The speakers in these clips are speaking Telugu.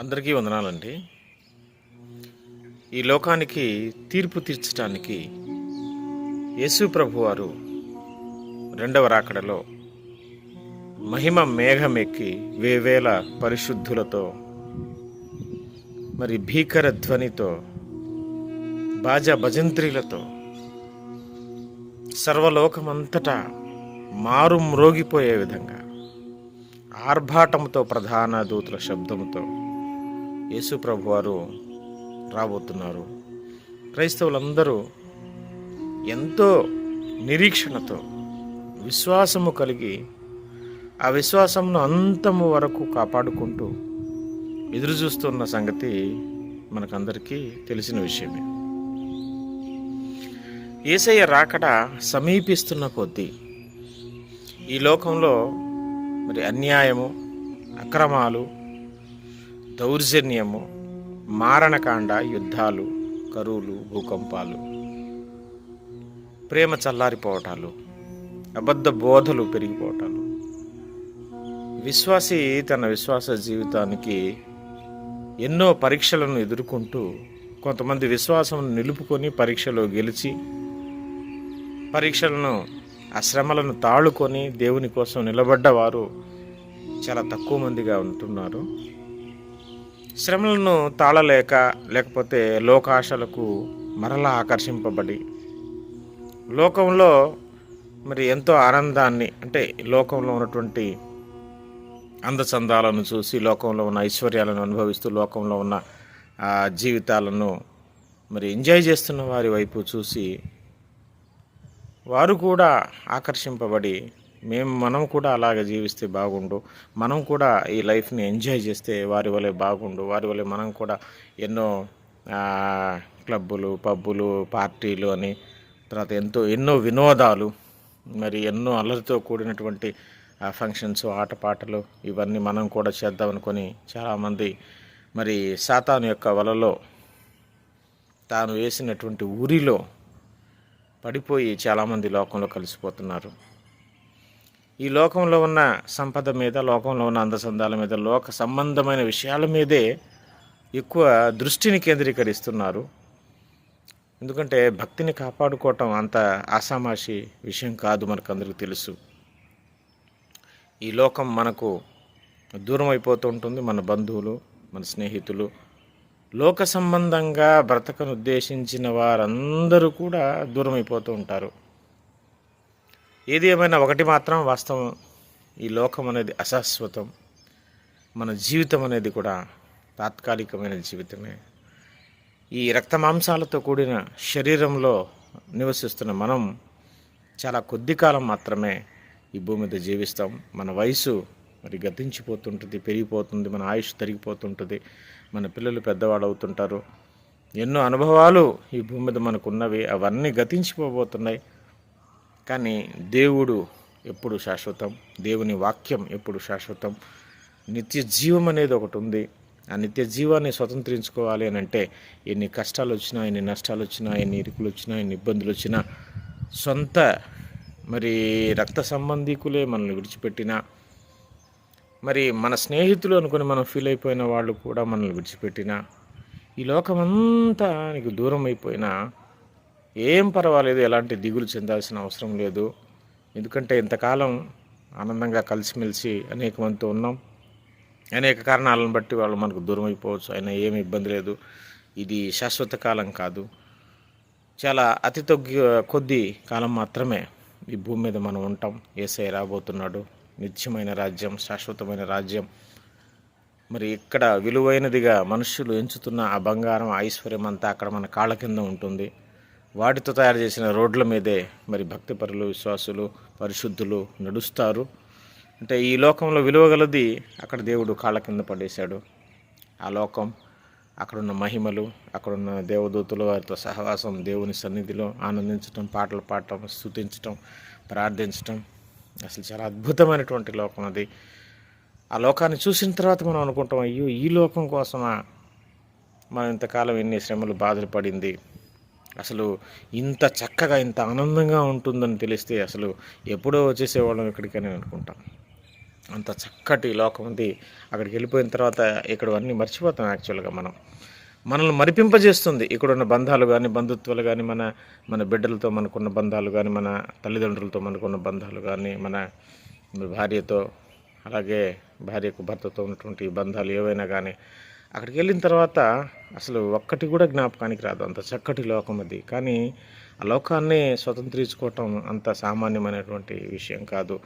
అందరికీ వందనాలండి. ఈ లోకానికి తీర్పు తీర్చడానికి యేసు ప్రభు వారు రెండవ రాకడలో మహిమ మేఘమెక్కి వేవేల పరిశుద్ధులతో మరి భీకర ధ్వనితో బాజా భజంత్రీలతో సర్వలోకమంతటా మారు మ్రోగిపోయే విధంగా ఆర్భాటంతో ప్రధాన దూతుల శబ్దముతో యేసు ప్రభు వారు రాబోతున్నారు. క్రైస్తవులందరూ ఎంతో నిరీక్షణతో విశ్వాసము కలిగి ఆ విశ్వాసమును అంతము వరకు కాపాడుకుంటూ ఎదురు చూస్తున్న సంగతి మనకందరికీ తెలిసిన విషయమే. ఏసయ్య రాకడ సమీపిస్తున్న కొద్దీ ఈ లోకంలో మరి అన్యాయము అక్రమాలు దౌర్జన్యము మారణకాండ యుద్ధాలు కరువులు భూకంపాలు ప్రేమ చల్లారిపోవటాలు అబద్ధ బోధలు పెరిగిపోవటాలు. విశ్వాసి తన విశ్వాస జీవితానికి ఎన్నో పరీక్షలను ఎదుర్కొంటూ కొంతమంది విశ్వాసం నిలుపుకొని పరీక్షలో గెలిచి పరీక్షలను ఆ శ్రమలను తాళుకొని దేవుని కోసం నిలబడ్డవారు చాలా తక్కువ మందిగా ఉంటున్నారు. శ్రమలను తాళలేక లేకపోతే లోకాశలకు మరలా ఆకర్షింపబడి లోకంలో మరి ఎంతో ఆనందాన్ని అంటే లోకంలో ఉన్నటువంటి అందచందాలను చూసి లోకంలో ఉన్న ఐశ్వర్యాలను అనుభవిస్తూ లోకంలో ఉన్న ఆ జీవితాలను మరి ఎంజాయ్ చేస్తున్న వారి వైపు చూసి వారు కూడా ఆకర్షింపబడి మేము మనం కూడా అలాగే జీవిస్తే బాగుండు. మనం కూడా ఈ లైఫ్ని ఎంజాయ్ చేస్తే వారి వలె బాగుండు. వారి వలె మనం కూడా ఎన్నో క్లబ్బులు పబ్బులు పార్టీలు అని తర్వాత ఎంతో ఎన్నో వినోదాలు మరి ఎన్నో అల్లరితో కూడినటువంటి ఫంక్షన్స్ ఆటపాటలు ఇవన్నీ మనం కూడా చేద్దామనుకొని చాలామంది మరి సాతాను యొక్క వలలో తాను వేసినటువంటి ఊరిలో పడిపోయి చాలామంది లోకంలో కలిసిపోతున్నారు. ఈ లోకంలో ఉన్న సంపద మీద లోకంలో ఉన్న అందసందాల మీద లోక సంబంధమైన విషయాల మీదే ఎక్కువ దృష్టిని కేంద్రీకరిస్తున్నారు. ఎందుకంటే భక్తిని కాపాడుకోవటం అంత ఆసామాషి విషయం కాదు మనకు అందరికీ తెలుసు. ఈ లోకం మనకు దూరం అయిపోతూ ఉంటుంది మన బంధువులు మన స్నేహితులు. లోక సంబంధంగా బ్రతకను ఉద్దేశించిన వారందరూ కూడా దూరం అయిపోతూ ఉంటారు. ఏది ఏమైనా ఒకటి మాత్రం వాస్తవం. ఈ లోకం అనేది అశాశ్వతం. మన జీవితం అనేది కూడా తాత్కాలికమైన జీవితమే. ఈ రక్త మాంసాలతో కూడిన శరీరంలో నివసిస్తున్న మనం చాలా కొద్ది కాలం మాత్రమే ఈ భూమి మీద జీవిస్తాం. మన వయసు మరి గతించిపోతుంటుంది పెరిగిపోతుంది మన ఆయుష్ తరిగిపోతుంటుంది మన పిల్లలు పెద్దవాళ్ళు అవుతుంటారు ఎన్నో అనుభవాలు ఈ భూమి మీద మనకున్నవి అవన్నీ గతించిపోబోతున్నాయి. కానీ దేవుడు ఎప్పుడు శాశ్వతం? దేవుని వాక్యం ఎప్పుడు శాశ్వతం? నిత్య జీవం అనేది ఒకటి ఉంది. ఆ నిత్య జీవాన్ని స్వతంత్రించుకోవాలి అని అంటే ఎన్ని కష్టాలు వచ్చినా ఎన్ని నష్టాలు వచ్చినా ఎన్ని ఇరుకులు వచ్చినా ఎన్ని ఇబ్బందులు వచ్చినా సొంత మరి రక్త సంబంధికులే మనల్ని విడిచిపెట్టినా మరి మన స్నేహితులు అనుకుని మనం ఫీల్ అయిపోయిన వాళ్ళు కూడా మనల్ని విడిచిపెట్టినా ఈ లోకమంతా నీకు దూరం అయిపోయినా ఏం పర్వాలేదు ఎలాంటి దిగులు చెందాల్సిన అవసరం లేదు. ఎందుకంటే ఇంతకాలం ఆనందంగా కలిసిమెలిసి అనేక మందితో ఉన్నాం. అనేక కారణాలను బట్టి వాళ్ళు మనకు దూరం అయిపోవచ్చు. అయినా ఏమి ఇబ్బంది లేదు. ఇది శాశ్వత కాలం కాదు. చాలా అతి తగ్గి కొద్ది కాలం మాత్రమే ఈ భూమి మీద మనం ఉంటాం. ఏసై రాబోతున్నాడు. నిత్యమైన రాజ్యం శాశ్వతమైన రాజ్యం. మరి ఇక్కడ విలువైనదిగా మనుషులు ఎంచుతున్న ఆ బంగారం ఐశ్వర్యం అంతా అక్కడ మన కాళ్ళ కింద ఉంటుంది. వాటితో తయారు చేసిన రోడ్ల మీదే మరి భక్తిపరులు విశ్వాసులు పరిశుద్ధులు నడుస్తారు. అంటే ఈ లోకంలో విలువగలది అక్కడ దేవుడు కాళ్ళ కింద పడేశాడు. ఆ లోకం అక్కడున్న మహిమలు అక్కడున్న దేవదూతలు వారితో సహవాసం దేవుని సన్నిధిలో ఆనందించటం పాటలు పాడటం స్థుతించటం ప్రార్థించటం. అసలు చాలా అద్భుతమైనటువంటి లోకం అది. ఆ లోకాన్ని చూసిన తర్వాత మనం అనుకుంటాం అయ్యో ఈ లోకం కోసమా? మనం ఇంతకాలం ఎన్ని శ్రమలు బాధలు పడింది? అసలు ఇంత చక్కగా ఇంత ఆనందంగా ఉంటుందని తెలిస్తే అసలు ఎప్పుడో వచ్చేసేవాళ్ళం ఇక్కడికని అనుకుంటాం. అంత చక్కటి లోకం ఉంది. అక్కడికి వెళ్ళిపోయిన తర్వాత ఇక్కడ అన్నీ మర్చిపోతాం యాక్చువల్గా మనం. మనల్ని మరిపింపజేస్తుంది ఇక్కడున్న బంధాలు కానీ బంధుత్వాలు కానీ మన మన బిడ్డలతో మనకున్న బంధాలు కానీ మన తల్లిదండ్రులతో మనకున్న బంధాలు కానీ మన భార్యతో అలాగే భార్యకు భర్తతో ఉన్నటువంటి బంధాలు ఏవైనా కానీ అక్కడికి వెళ్ళిన తర్వాత అసలు ఒక్కటి కూడా జ్ఞాపకానికి రాదు. అంత చక్కటి లోకం అది. కానీ ఆ లోకాన్ని స్వతంత్రించుకోవటం అంత సామాన్యమైనటువంటి విషయం కాదు.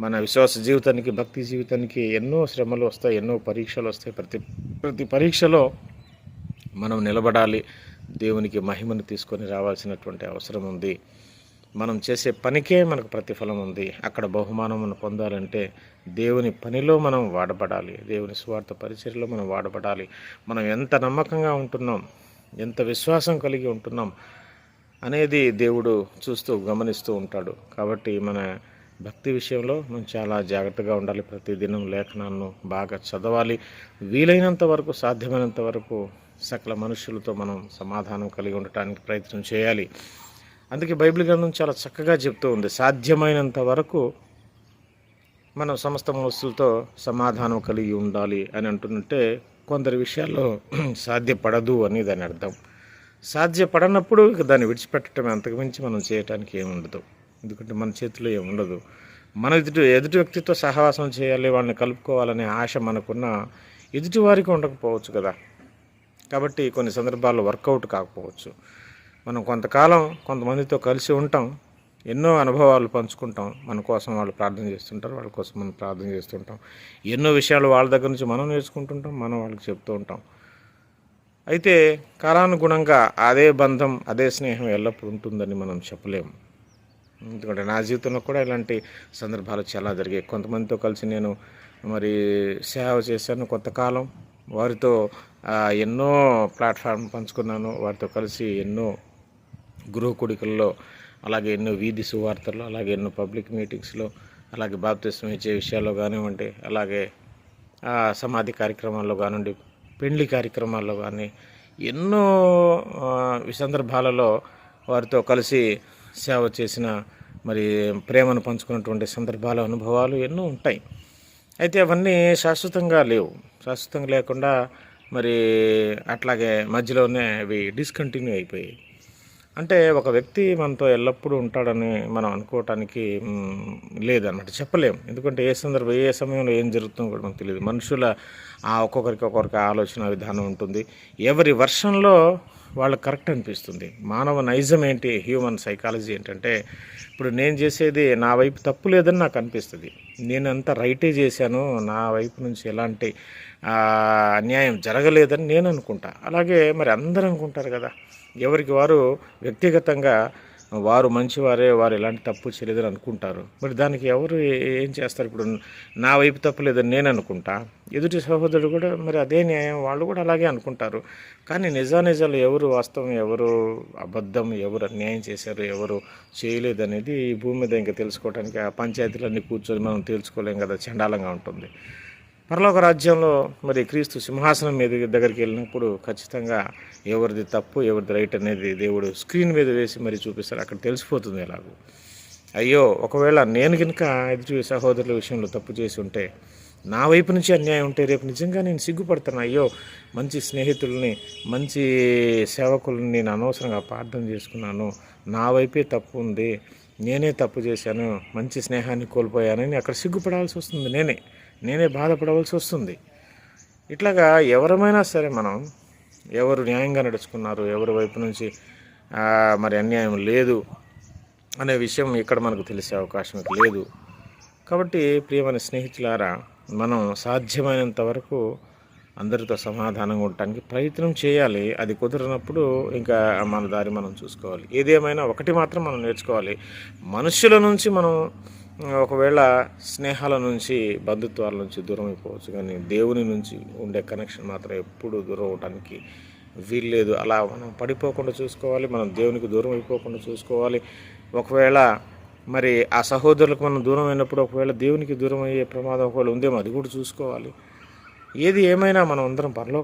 మన విశ్వాస జీవితానికి భక్తి జీవితానికి ఎన్నో శ్రమలు వస్తాయి ఎన్నో పరీక్షలు వస్తాయి. ప్రతి ప్రతి పరీక్షలో మనం నిలబడాలి. దేవునికి మహిమను తీసుకొని రావాల్సినటువంటి అవసరం ఉంది. మనం చేసే పనికే మనకు ప్రతిఫలం ఉంది. అక్కడ బహుమానం పొందాలంటే దేవుని పనిలో మనం వాడబడాలి. దేవుని స్వార్థ పరిచర్లో మనం వాడబడాలి. మనం ఎంత నమ్మకంగా ఉంటున్నాం ఎంత విశ్వాసం కలిగి ఉంటున్నాం అనేది దేవుడు చూస్తూ గమనిస్తూ ఉంటాడు. కాబట్టి మన భక్తి విషయంలో మనం చాలా జాగ్రత్తగా ఉండాలి. ప్రతిదినం లేఖనాలను బాగా చదవాలి. వీలైనంత వరకు సాధ్యమైనంత వరకు సకల మనుషులతో మనం సమాధానం కలిగి ఉండటానికి ప్రయత్నం చేయాలి. అందుకే బైబిల్ గ్రంథం చాలా చక్కగా చెప్తూ ఉంది. సాధ్యమైనంత వరకు మనం సమస్త వస్తువులతో సమాధానం కలిగి ఉండాలి అని అంటుంటే కొందరి విషయాల్లో సాధ్యపడదు అని దాని అర్థం. సాధ్యపడనప్పుడు ఇక దాన్ని విడిచిపెట్టడం అంతకుమించి మనం చేయటానికి ఏముండదు ఎందుకంటే మన చేతిలో ఏముండదు మన ఎదుటి ఎదుటి వ్యక్తితో సహవాసం చేయాలి వాళ్ళని కలుపుకోవాలనే ఆశ మనకున్న ఎదుటి వారికి ఉండకపోవచ్చు కదా. కాబట్టి కొన్ని సందర్భాల్లో వర్కౌట్ కాకపోవచ్చు. మనం కొంతకాలం కొంతమందితో కలిసి ఉంటాం. ఎన్నో అనుభవాలు పంచుకుంటాం. మన కోసం వాళ్ళు ప్రార్థన చేస్తుంటారు. వాళ్ళ కోసం మనం ప్రార్థన చేస్తుంటాం ఎన్నో విషయాలు వాళ్ళ దగ్గర నుంచి మనం నేర్చుకుంటుంటాం. మనం వాళ్ళకి చెప్తూ ఉంటాం. అయితే కాలానుగుణంగా అదే బంధం అదే స్నేహం ఎల్లప్పుడూ ఉంటుందని మనం చెప్పలేము. ఎందుకంటే నా జీవితంలో కూడా ఇలాంటి సందర్భాలు చాలా జరిగాయి. కొంతమందితో కలిసి నేను మరి సేవ చేశాను కొంతకాలం. వారితో ఎన్నో ప్లాట్ఫామ్ పంచుకున్నాను. వారితో కలిసి ఎన్నో గృహకుడికల్లో అలాగే ఎన్నో వీధి సువార్తలు అలాగే ఎన్నో పబ్లిక్ మీటింగ్స్లో అలాగే బాప్తిస్మం ఇచ్చే విషయాల్లో కానివ్వండి అలాగే సమాధి కార్యక్రమాల్లో కానివ్వండి పెండ్లి కార్యక్రమాల్లో కానీ ఎన్నో సందర్భాలలో వారితో కలిసి సేవ చేసిన మరి ప్రేమను పంచుకున్నటువంటి సందర్భాలు అనుభవాలు ఎన్నో ఉంటాయి. అయితే అవన్నీ శాశ్వతంగా లేవు. శాశ్వతంగా లేకుండా మరి అట్లాగే మధ్యలోనే అవి డిస్కంటిన్యూ అయిపోయాయి. అంటే ఒక వ్యక్తి మనతో ఎల్లప్పుడూ ఉంటాడని మనం అనుకోవటానికి లేదన్నమాట. చెప్పలేము ఎందుకంటే ఏ సందర్భం ఏ సమయంలో ఏం జరుగుతుందో కూడా మనకు తెలియదు. మనుషుల ఆ ఒక్కొక్కరికి ఒక్కొక్కరికి ఆలోచన విధానం ఉంటుంది. ఎవరి వర్షంలో వాళ్ళకి కరెక్ట్ అనిపిస్తుంది. మానవ నైజం ఏంటి? హ్యూమన్ సైకాలజీ ఏంటంటే ఇప్పుడు నేను చేసేది నా వైపు తప్పు లేదని నాకు అనిపిస్తుంది. నేను అంత రైటే చేశాను నా వైపు నుంచి ఎలాంటి అన్యాయం జరగలేదని నేను అనుకుంటా. అలాగే మరి అందరూ అనుకుంటారు కదా. ఎవరికి వారు వ్యక్తిగతంగా వారు మంచివారే వారు ఎలాంటి తప్పు చేయలేదని అనుకుంటారు. మరి దానికి ఎవరు ఏం చేస్తారు? ఇప్పుడు నా వైపు తప్పు లేదని నేను అనుకుంటా. ఎదుటి సహోదరుడు కూడా మరి అదే న్యాయం వాళ్ళు కూడా అలాగే అనుకుంటారు. కానీ నిజానిజాలు ఎవరు వాస్తవం ఎవరు అబద్ధం ఎవరు అన్యాయం చేశారు ఎవరు చేయలేదు అనేది ఈ భూమి మీద ఇంకా తెలుసుకోవడానికి ఆ పంచాయతీలన్నీ కూర్చొని మనం తెలుసుకోలేం కదా చండాలంగా ఉంటుంది. పరలోక రాజ్యంలో మరి క్రీస్తు సింహాసనం మీద దగ్గరికి వెళ్ళినప్పుడు ఖచ్చితంగా ఎవరిది తప్పు ఎవరిది రైట్ అనేది దేవుడు స్క్రీన్ మీద వేసి మరి చూపిస్తారు. అక్కడ తెలిసిపోతుంది ఎలాగో. అయ్యో ఒకవేళ నేను కనుక ఎదుటి సహోదరుల విషయంలో తప్పు చేసి ఉంటే నా వైపు నుంచి అన్యాయం ఉంటే రేపు నిజంగా నేను సిగ్గుపడతాను. అయ్యో మంచి స్నేహితుల్ని మంచి సేవకుల్ని నేను అనవసరంగా ప్రార్థన చేసుకున్నాను. నా వైపే తప్పు ఉంది. నేనే తప్పు చేశాను. మంచి స్నేహాన్ని కోల్పోయానని అక్కడ సిగ్గుపడాల్సి వస్తుంది నేనే. నేనే బాధపడవలసి వస్తుంది. ఇట్లాగా ఎవరమైనా సరే మనం ఎవరు న్యాయంగా నడుచుకున్నారు ఎవరి వైపు నుంచి మరి అన్యాయం లేదు అనే విషయం ఇక్కడ మనకు తెలిసే అవకాశం లేదు. కాబట్టి ప్రియమైన స్నేహితులారా మనం సాధ్యమైనంత వరకు అందరితో సమాధానంగా ఉండటానికి ప్రయత్నం చేయాలి. అది కుదరనప్పుడు ఇంకా మన దారి మనం చూసుకోవాలి. ఏదేమైనా ఒకటి మాత్రం మనం నేర్చుకోవాలి. మనుషుల నుంచి మనం ఒకవేళ స్నేహాల నుంచి బంధుత్వాల నుంచి దూరం అయిపోవచ్చు కానీ దేవుని నుంచి ఉండే కనెక్షన్ మాత్రం ఎప్పుడు దూరం అవడానికి వీల్లేదు. అలా మనం పడిపోకుండా చూసుకోవాలి మనం దేవునికి దూరం అయిపోకుండా చూసుకోవాలి. ఒకవేళ మరి ఆ సహోదరులకు మనం దూరం అయినప్పుడు ఒకవేళ దేవునికి దూరం అయ్యే ప్రమాదం ఒకవేళ ఉందేమో అది కూడా చూసుకోవాలి. ఏది ఏమైనా మనం అందరం పరలోక